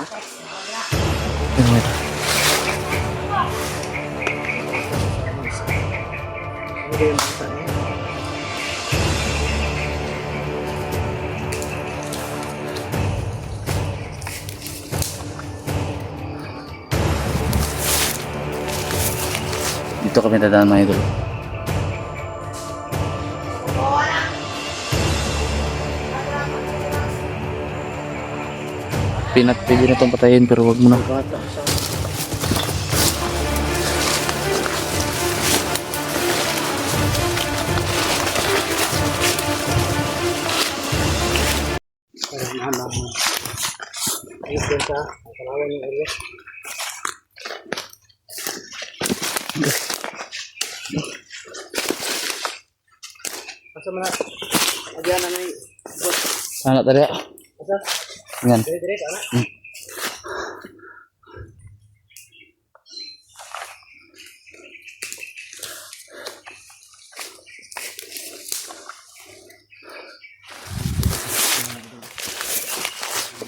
Dito kami dadaan mga idol. Pinat, pwede na itong patayin pero wag mo na. Bata sa... Parang nahanap mo. Ayos din sa Kalawan yung area. Asa man na? Agyan na na yung... Sana tadi. Asa? Yan. Na?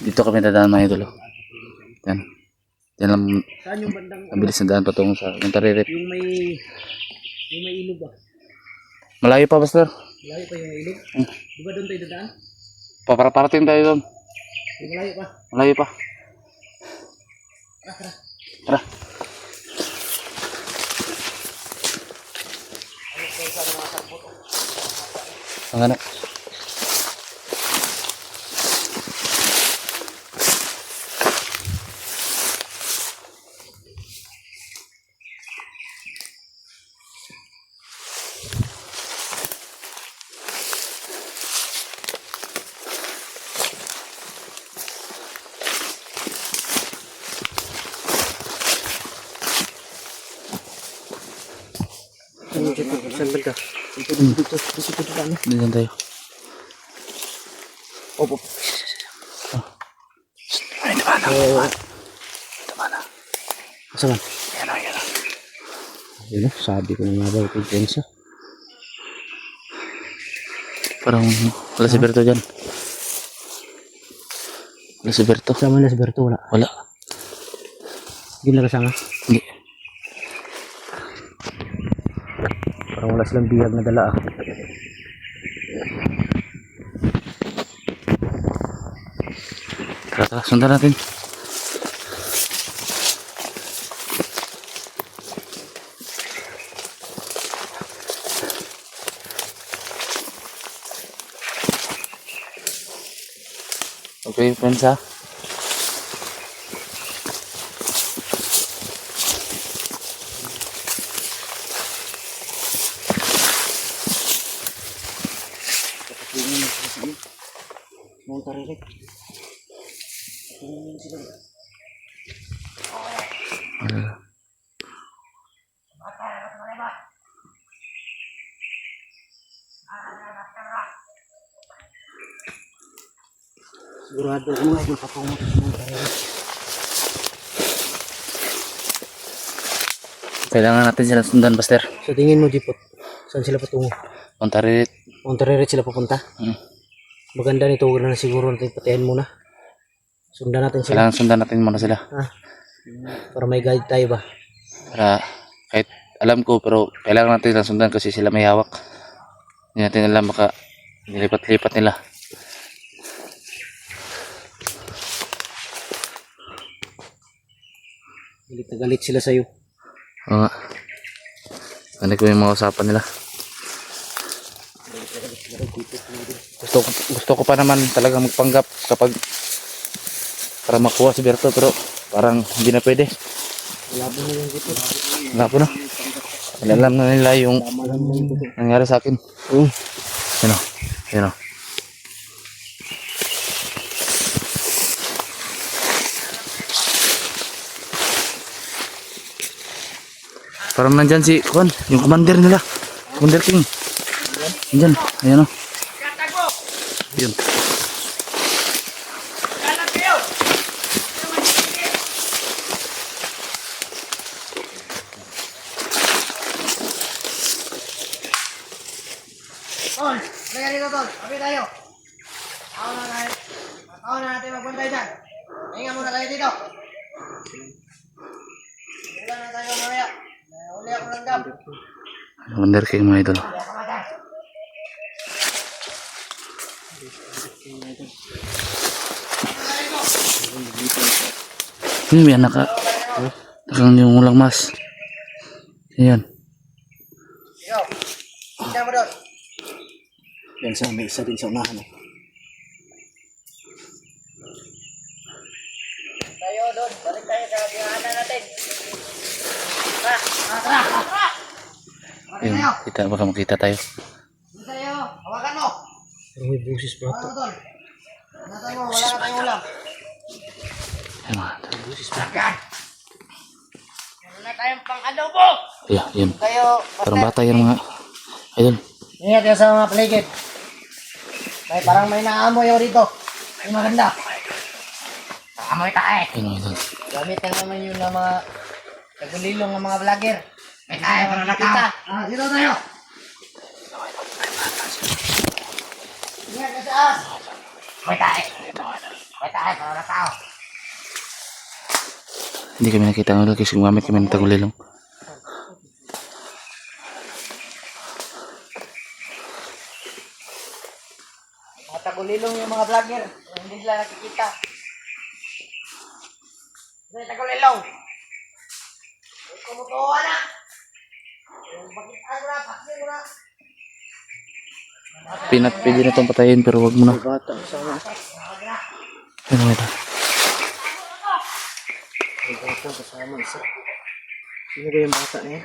Dito kami dadaan mga idol. Yan. Yan lang Saan yung bandang... ang bilis na daan patungo sa yung taririt. Yung may... Yung may ilog ba? Malayo pa, Buster. Malayo pa yung ilog? Hmm. Di ba doon tayo dadaan? Paparating tayo doon. Yung malayo pa? Malayo pa. Tara, tara. Tara. Ba ka? Dito, tayo. Opo. Ay, tama na. Tama na. saan? Yan o, yan o. Yun, sabi ko na nga ba, pipensa. Parang wala si Berto dyan. Wala si Berto. Sama na si Berto, wala. Wala. Hindi na kasama. Hindi. Parang wala silang bihag na dala ah. Tara, tara. Sundan natin. Okay, friends ha. Mau tarik. Sigurado ko nga yung patungo sa mga tarik. Kailangan natin sila sundan, Buster. Sa tingin mo, Jipot, saan sila patungo? Puntarit. Monterrey sila papunta? Hmm. Maganda nito, wala na siguro natin patayin muna. Sundan natin sila. Kailangan sundan natin muna sila. Ah, para may guide tayo ba? Para kahit alam ko pero kailangan natin sundan kasi sila may hawak. Hindi natin alam baka nilipat-lipat nila. Galit na galit sila sa'yo. Oo nga. Ano ko yung mga usapan nila. Gusto, gusto ko pa naman talaga magpanggap kapag para makuha si Berto pero parang hindi na pwede. Labo mo yung na. Alam na nila yung nangyari sa akin. Hmm. Yan o. Yan o. Parang nandyan si Juan, yung commander nila. Commander King. Nandyan. Ayan o. Yun. Tol, halika dito, Tol. Kapit tayo. Ako na tayo. Ako na natin magbantay dyan. Hinga dito. Wonder kayo mga idol. Ka. Hmm, yan naka. Nakang yung ulang mas. Ayan. Yan sa may isa din sa unahan. eh. Tayo doon. Balik tayo sa binahanan natin. Tara. Tara. Tara. Tara. Balik Ayun, kita, baka makita tayo. Tayo. Hawakan mo. May busis pa doon. Natay mo. Wala na tayong ulam. Ayun mga idol. Agad. Meron na tayong pang-adobo. Ayan, yun. Kayo. Parang bata yan mga idol. Ingat yan sa mga paligid. May parang may naamoy ako dito. Ay maganda. Naamoy tayo. Ayun mga idol. Gamit na naman yun ng mga tagulilong ng mga vlogger. May tayo para nakita. Ah, dito tayo. Ingat ka sa as. May tayo. May tayo para nakao. Hindi kami nakita ng kasi gumamit kami ng tagulilong. Mga tagulilong yung mga vlogger. Hindi sila nakikita. May tagulilong. Kumutuwa na. Ano na, paksin mo na. Pinat, pwede na itong patayin pero wag mo na. Bata kasama. Ayun mga idol. May bata kasama isa. Sino ba yung bata na yan?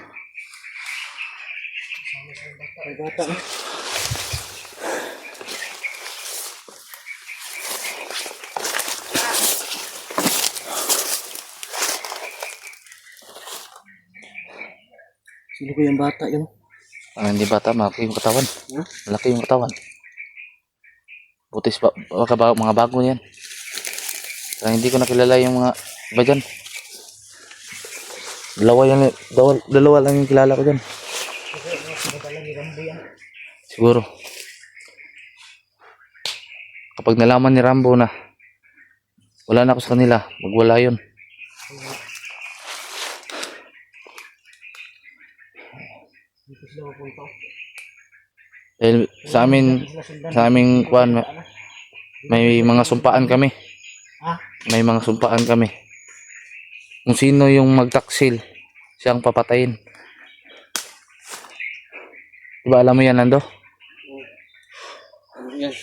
May bata na. Sino ba yung bata yun? Parang hindi bata, malaki yung katawan. Hmm? Malaki yung katawan. Butis ba, baka ba, mga bago yan. Parang hindi ko nakilala yung mga iba dyan. Dalawa yan, dalawa, dalawa lang yung kilala ko dyan. Siguro. Kapag nalaman ni Rambo na wala na ako sa kanila, magwala yun. Dito sila mapunta. Dahil sa amin, sa aming kuan, may mga sumpaan kami. Ha? May mga sumpaan kami. Kung sino yung magtaksil, siyang papatayin. Diba alam mo yan, Nando? Yan.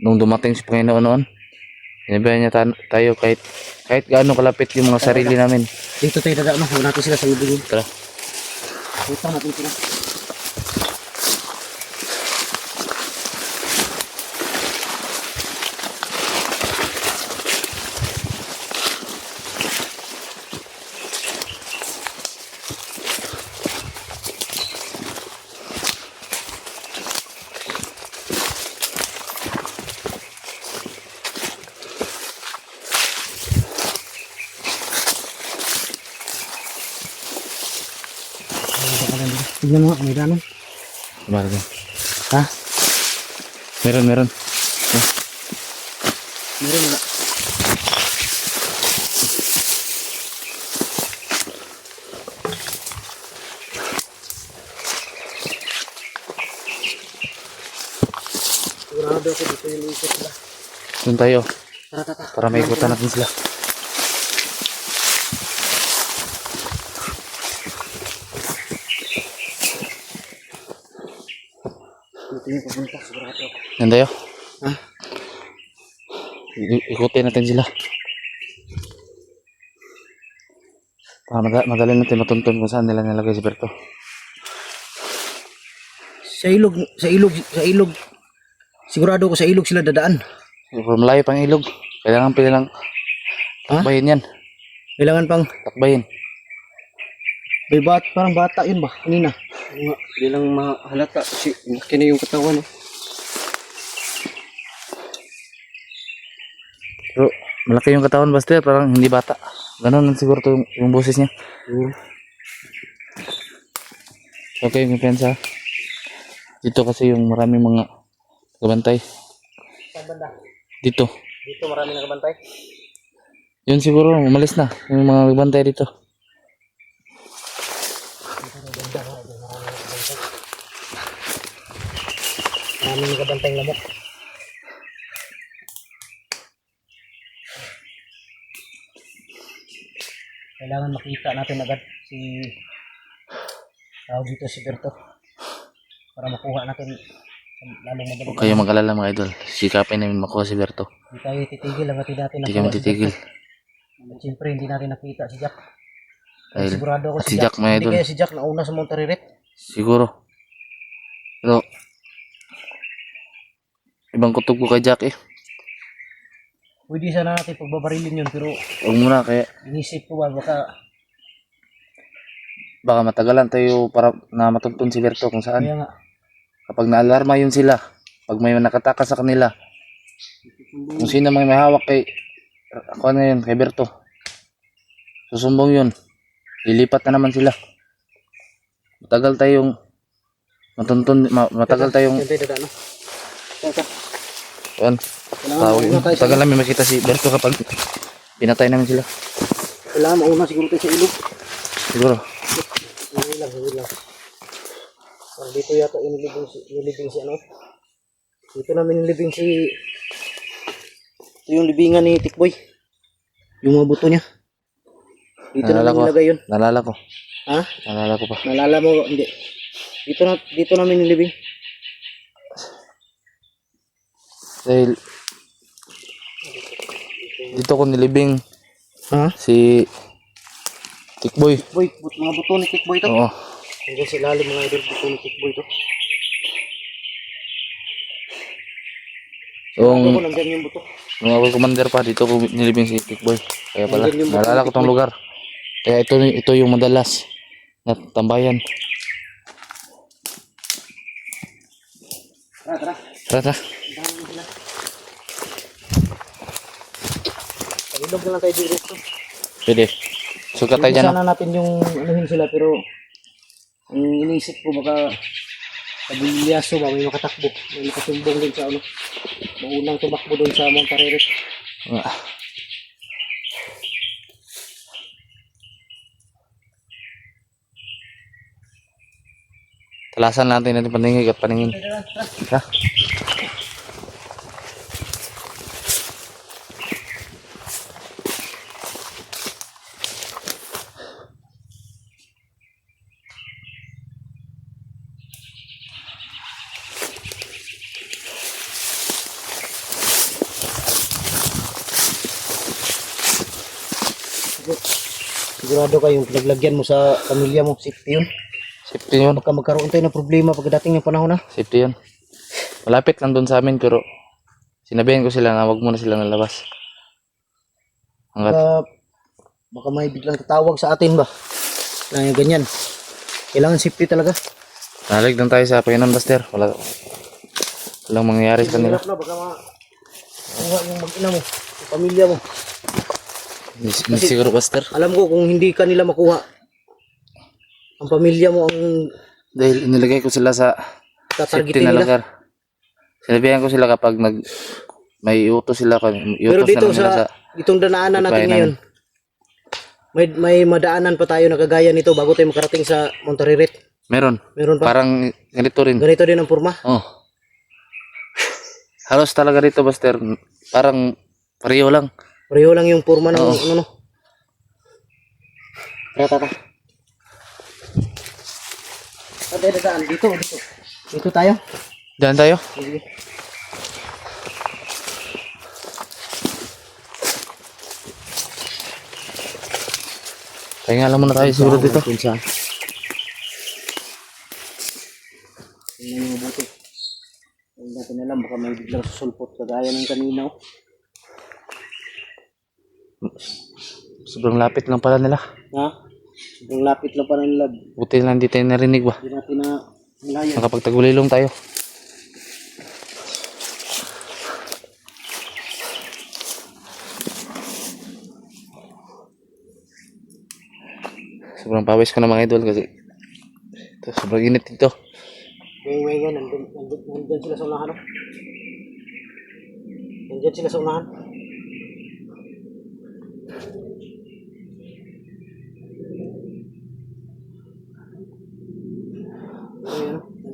Nung dumating si Panginoon noon, sinabihan niya ta- tayo kahit kahit gaano kalapit yung mga sarili namin. Dito tayo dadaan. Huwag natin sila sa ibigin. Tara. Punta natin sila. Tignan mo may danon. Bagay. Ha? Meron, meron. Meron wala. Sigurado ako dito yung ikot sila. Doon tayo Tara, tara. para may ikutan natin sila. Yung pupunta, sigurado. Yan tayo. Ha? I- ikutin natin sila. Para mada- madali natin matuntun kung saan nila nilagay si Berto. Sa ilog, sa ilog, sa ilog. Sigurado ako sa ilog sila dadaan. From malayo pang ilog. Kailangan pila lang Ha? takbayin yan. Kailangan pang Takbayin. may bat, parang bata yun ba? Kanina. Nga, di lang mahalata kasi laki na yung katawan. Eh. Pero malaki yung katawan basta parang hindi bata. Ganon lang siguro to yung, yung boses niya. Hmm. Okay, may pensa. Dito kasi yung maraming mga kabantay. Sa banda. Dito. Dito marami nakabantay. Yun siguro, umalis na. Yung mga bantay dito. Maraming nagabantay lamok. Kailangan makita natin agad si tawag dito si Berto para makuha natin lalong Huwag madali. kayo mag-alala mga idol. Sikapin namin makuha si Berto. Hindi tayo titigil hanggat hindi natin Hindi kami si titigil. At Siyempre hindi natin nakita si Jack. Dahil Sigurado ako at si Jack mga Hindi idol. kaya si Jack nauna sa Monterrey Siguro. Pero, ibang kutub ko kay Jack eh. Pwede sana natin pagbabarilin yun pero Huwag muna kaya inisip ko ba baka baka matagalan tayo para na matuntun si Berto kung saan. kaya nga Kapag naalarma yun sila, pag may nakatakas sa kanila, kung sino may may hawak kay ako na yun, kay Berto. Susumbong yun. Lilipat na naman sila. Matagal tayong matuntun, ma- matagal tayong Siyempre dadaan no? Teka, yan. Tayo sa matagal namin makita si Berto kapag pinatay namin sila. Kailangan mauna siguro tayo sa ilog. Siguro. Hindi lang, hindi lang. Parang dito yata yung nilibing si, nilibing si ano. Dito namin nilibing si... Ito yung libingan ni Tikboy. Yung mga buto niya. Dito Naalala namin ko. nilagay yun. Nalala ko. Ha? Nalala ko pa. Nalala mo? Hindi. Dito na dito namin nilibing. Dahil dito ko nilibing Ha? si Tikboy. Boy, but, mga buto ni Tikboy to. Oo. Hanggang si lalim mga idol buto ni Tikboy to. Yung nandyan yung buto. nung ako commander pa dito ko nilibing si Tikboy. Kaya pala yung naalala ko tong lugar. Kaya ito ito yung madalas na tambayan. Tara, tara. Tara, tara. Ilog na lang tayo dito. Pwede. Sukat tayo dyan. Sana natin yung anuhin sila pero ang iniisip ko baka sa Bulyaso ba may makatakbo. May makasumbong din sa ano. Maunang tumakbo doon sa Montareret. Ah. Talasan natin natin paningin at paningin. Ha? Sigurado kayong pinaglagyan mo sa pamilya mo. Safety yun. Safety yun. Baka magkaroon tayo ng problema pagdating ng panahon na. Safety yun. Malapit lang doon sa amin pero sinabihan ko sila na wag muna sila nalabas. Hanggat Baka, baka may biglang tatawag sa atin ba? Na yung ganyan. Kailangan safety talaga. nalig lang tayo sa Panginoon Buster. Wala walang mangyayari sa kanila. Hirap na baka ma kuha yung mag-ina mo, yung pamilya mo. Hindi hindi siguro Buster. Alam ko kung hindi ka nila makuha, ang pamilya mo ang Dahil inilagay ko sila sa safety tatargetin na nila. lugar. Sinabihan ko sila kapag nag may utos sila kami. Pero Iutos dito na lang nila sa, sa itong danaanan natin Bayan ngayon, may, may madaanan pa tayo na kagaya nito bago tayo makarating sa Monterrey. Meron. Meron pa. Parang ganito rin. Ganito din ang forma. Oh. Halos talaga dito, Buster. Parang pareho lang. Pareho lang yung forma ng Oo. ano no. Tara, tara. Ate, dadaan. Dito, dito. Dito tayo. Diyan tayo. Sige. Kaya nga muna tayo siguro dito. Pinsa. Tingnan yung mabuti. Hindi natin alam, baka may biglang susulpot kagaya ng kanina. oh. Sobrang lapit lang pala nila. Ha? Sobrang lapit lang pa ng lab. Buti lang hindi tayo narinig ba. Hindi natin na malayan. Nakapagtagulilong tayo. Sobrang pawis ko na mga idol kasi ito, sobrang init dito. May yan, nandun, nandun, nandun sila sa unahan. Oh. Nandun sila sa unahan.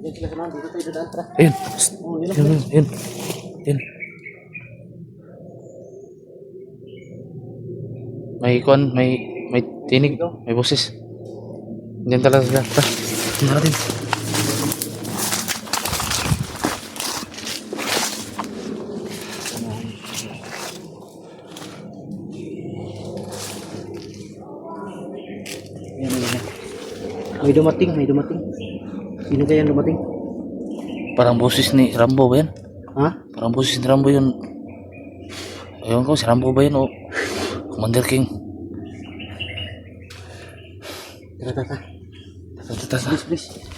Yan sila samahan. Dito tayo dadaan. Tara. Ayun. Psst. Oh, yun lang. Yun, yun, yun. Yun. May kon, may may tinig, may boses. Diyan talaga sila. Tingnan natin. May dumating, may dumating. Sino kaya dumating? Parang boses ni Rambo ba yan? Ha? Parang boses ni Rambo yun. Ayun ko, si Rambo ba yun o Commander King? Tara, tara, tara. Tata, tata. Please, please.